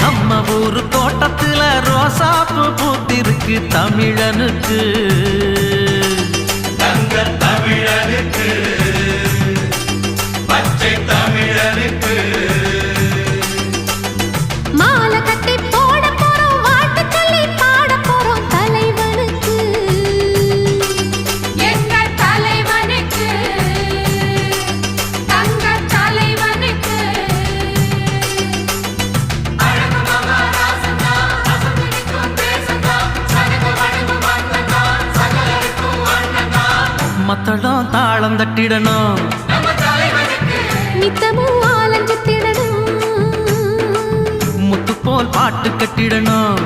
நம்ம ஊரு தோட்டத்துல ரோசாப்பு பூத்திருக்கு தமிழனுக்கு. மத்தளம் தாளம் தட்டிடணும். நித்தமும் ஆலஞ்சு திடணும் முத்து போல் பாட்டு கட்டிடணும்.